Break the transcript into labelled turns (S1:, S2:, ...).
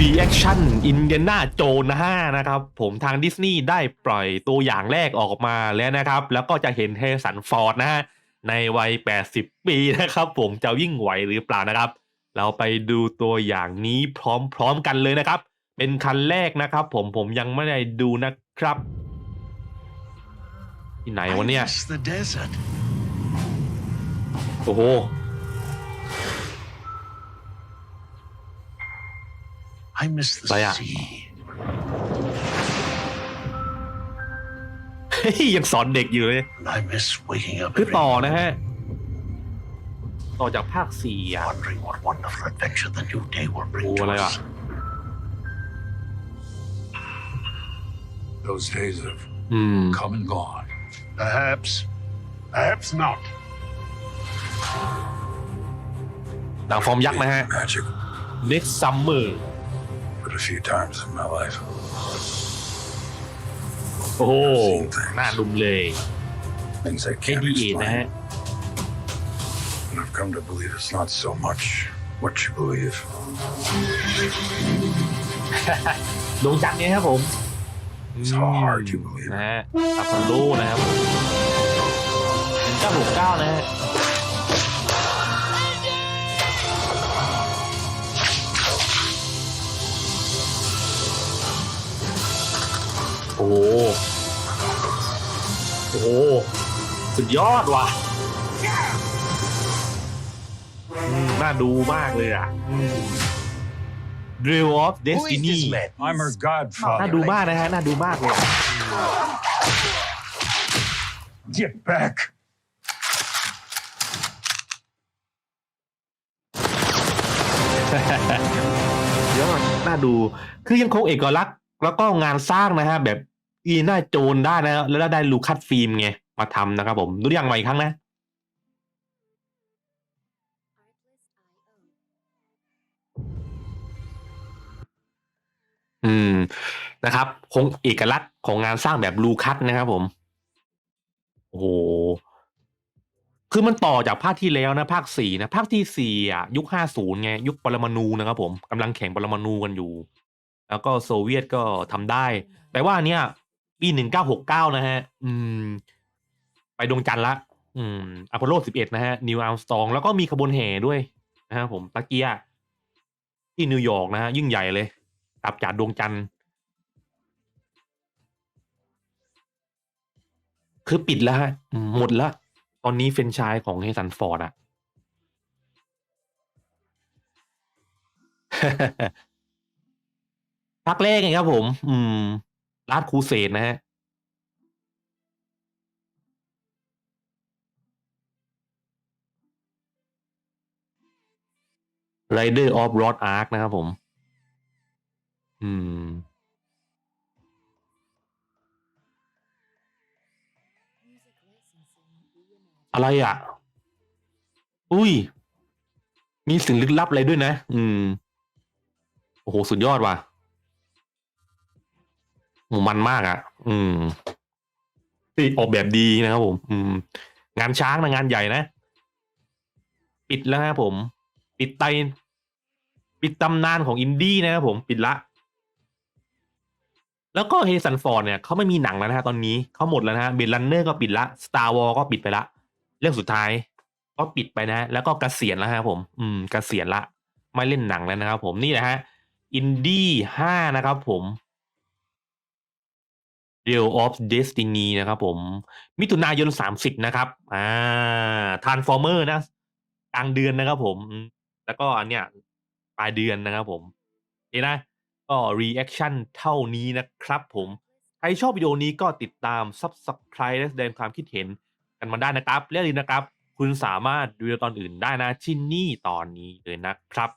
S1: Reaction อินเดียนาโจนนะฮะนะครับ ผมทางดิสนีย์ได้ปล่อยตัวอย่างแรกออกมาแล้วนะครับ แล้วก็จะเห็นเฮสันฟอร์ดนะฮะในวัย 80 ปีนะครับผมจะวิ่งไหวหรือเปล่านะครับ เราไปดูตัวอย่างนี้พร้อมๆกันเลยนะครับ เป็นคันแรกนะครับ ผมผมยังไม่ได้ดูนะครับ ที่ไหนวะเนี่ย
S2: I miss the desert.
S1: โอ้โห
S2: I miss the
S1: Vaya.
S2: sea.
S1: เฮ้ยยังสอนเด็กอยู่เลย
S2: And I miss waking up
S1: คือ
S2: every
S1: ต่อ
S2: morning
S1: นะฮะ ต่อจากภาคสี่อะ
S2: wondering what wonderful adventure the new day will bring
S1: Ủa,
S2: to
S1: đây
S2: us.
S1: à?
S3: Those days have
S1: อืม
S3: come and gone.
S2: Perhaps, perhaps not.
S1: หนังฟอร์มยักษ์นะฮะ
S3: Magic,
S1: Next Summer
S3: but a few times in my life.
S1: โอ้โหหน้าดุมเลย
S3: Things I
S1: เค
S3: can't
S1: ดีเอนะฮะ
S3: explain. And I've come to believe it's not so much what you believe.
S1: ดวงจันทร์เนี่ยครับผม
S3: It's how hard you believe.
S1: นะฮะอัพโลโลนะครับเก้าหกเก้านะฮะ โอ้โหโอ้โหสุดยอดว่ะอืมน่าดูมากเลยอะอืม Drill of
S2: Who is
S1: Destiny
S2: this man?
S3: I'm her
S1: น่า
S3: godfather.
S1: ดูมากนะฮะ น่าดูมากเลยอะ
S3: Get back!
S1: ยอดน่าดู คือยังคงเอกลักษณ์ แล้วก็งานสร้างนะฮะแบบอีน่าโจนได้นะแล้วได้ลูคัสฟิล์มไงมาทำนะครับผมดูอย่างใหม่อีกครั้งนะอืมนะครับคงเอกลักษณ์ของงานสร้างแบบลูคัสนะครับผมโอ้โหคือมันต่อจากภาคที่แล้วนะภาคสี่นะภาคที่สี่อะยุคห้าศูนย์ไงยุคปรมาณูนะครับผมกำลังแข่งปรมาณูกันอยู่ แล้วก็โซเวียตก็ทำได้ แต่ว่าอันเนี้ยปีหนึ่งเก้าหกเก้านะฮะ อืม ไปดวงจันทร์ละ อืมอพอลโลสิบเอ็ดนะฮะ นิวอัลสตองแล้วก็มีขบวนแห่ด้วยนะฮะผมตะเกียที่นิวยอร์กนะฮะ ยิ่งใหญ่เลยกลับจากดวงจันทร์ คือปิดแล้วฮะอืมหมดแล้ว ตอนนี้เฟรนไชายของเฮสันฟอร์ดอะ ภาคแรกไงครับผม อืมลาดครูเสดนะฮะ Rider of Rod Ark นะครับผม อืม อะไรอะ อุ้ย มีสิ่งลึกลับอะไรด้วยนะ อืม โอ้โห สุดยอดว่ะ มันมากอะ อืม ที่ออกแบบดีนะครับผม อืม งานช้างนะงานใหญ่นะ ปิดแล้วนะครับผม ปิดไตปิดตำนานของอินดี้นะครับผมปิดละ แล้วก็เฮสันฟอร์ดเนี่ยเขาไม่มีหนังแล้วนะฮะตอนนี้เขาหมดแล้วนะฮะเบลลันเนอร์ก็ปิดละสตาร์วอลก็ปิดไปละ เรื่องสุดท้ายก็ปิดไปนะ แล้วก็เกษียณแล้วครับผม อืมเกษียณละ ไม่เล่นหนังแล้วนะครับผมนี่แหละฮะอินดี้ห้านะครับผม Real of Destiny นะครับผม มิถุนายนสามสิบนะครับ อ่า Transformer นะกลางเดือนนะครับผมอืมแล้วก็อันเนี้ยปลายเดือนนะครับผมนี่นะ ก็ reaction เท่านี้นะครับผม ใครชอบวิดีโอนี้ก็ติดตาม subscribe และแสดงความคิดเห็นกันมาได้นะครับและอย่าลืมนะครับ คุณสามารถดูตอนอื่นได้นะที่นี่ตอนนี้เลยนะครับ